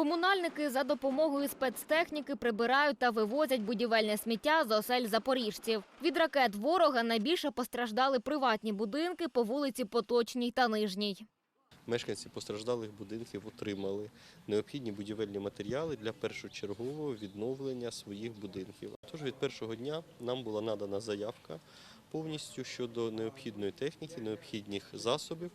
Комунальники за допомогою спецтехніки прибирають та вивозять будівельне сміття з осель запоріжців. Від ракет ворога найбільше постраждали приватні будинки по вулиці Поточній та Нижній. Мешканці постраждалих будинків отримали необхідні будівельні матеріали для першочергового відновлення своїх будинків. Тож від першого дня нам була надана заявка повністю щодо необхідної техніки, необхідних засобів.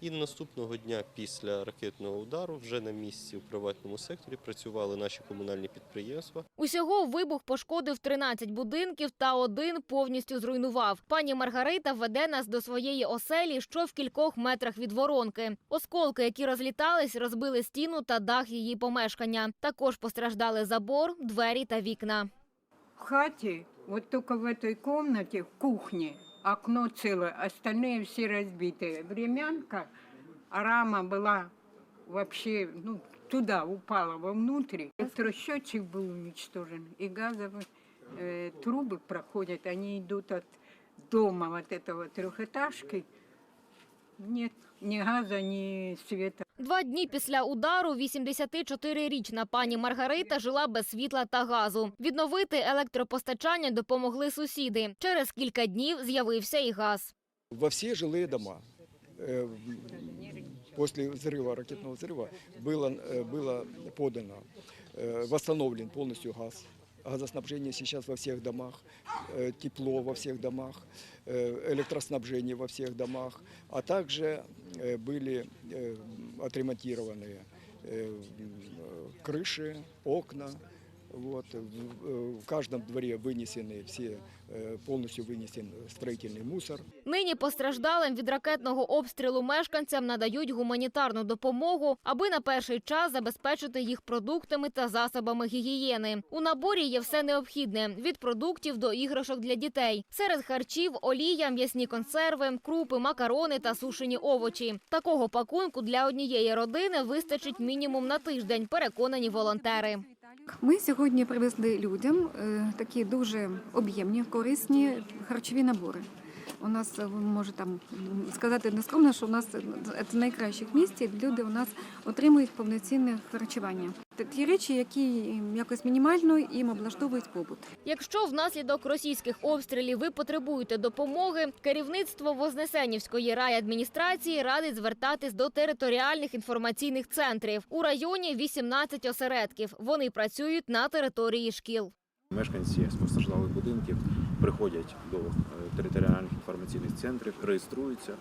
І наступного дня після ракетного удару вже на місці у приватному секторі працювали наші комунальні підприємства. Усього вибух пошкодив 13 будинків та один повністю зруйнував. Пані Маргарита веде нас до своєї оселі, що в кількох метрах від воронки. Осколки, які розлітались, розбили стіну та дах її помешкання. Також постраждали забор, двері та вікна. В хате, вот только в этой комнате, в кухне, окно целое, остальные все разбитые. Времянка, а рама была вообще, ну, туда упала вовнутрь. Электросчетчик был уничтожен, и газовые э, трубы проходят, они идут от дома вот этого трехэтажки. Нет ни газа, ни света. Два дні після удару 84-річна пані Маргарита жила без світла та газу. Відновити електропостачання допомогли сусіди. Через кілька днів з'явився і газ. во все жилые дома. Э, После взрыва, ракетного взрыва было, э, было подано, э, восстановлен полностью газ. Газоснабжение сейчас во всех домах, э, тепло во всех домах, э, электроснабжение во всех домах, а также э, были э, отремонтированы э, м, э, крыши, окна. Вот. В, э, в каждом дворе вынесены все, э, полностью вынесен строительный мусор. Нині постраждалим від ракетного обстрілу мешканцям надають гуманітарну допомогу, аби на перший час забезпечити їх продуктами та засобами гігієни. У наборі є все необхідне від продуктів до іграшок для дітей. Серед харчів олія, м'ясні консерви, крупи, макарони та сушені овочі. Такого пакунку для однієї родини вистачить мінімум на тиждень. Переконані волонтери. Ми сьогодні привезли людям е, такі дуже об'ємні, корисні харчові набори. У нас може можу там сказати нескромно, що у нас з найкращих місць. Люди у нас отримують повноцінне харчування. Ті речі, які якось мінімально їм облаштовують побут. Якщо внаслідок російських обстрілів ви потребуєте допомоги, керівництво Вознесенівської райадміністрації радить звертатись до територіальних інформаційних центрів. У районі 18 осередків. Вони працюють на території шкіл. Мешканці з постраждалих будинків приходять до е, територіальних інформаційних центрів, реєструються,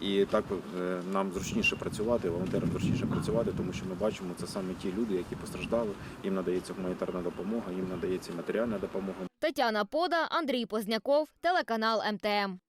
і так е, нам зручніше працювати, волонтерам зручніше працювати, тому що ми бачимо, це саме ті люди, які постраждали. Їм надається гуманітарна допомога, їм надається матеріальна допомога. Тетяна Пода, Андрій Позняков, телеканал МТМ.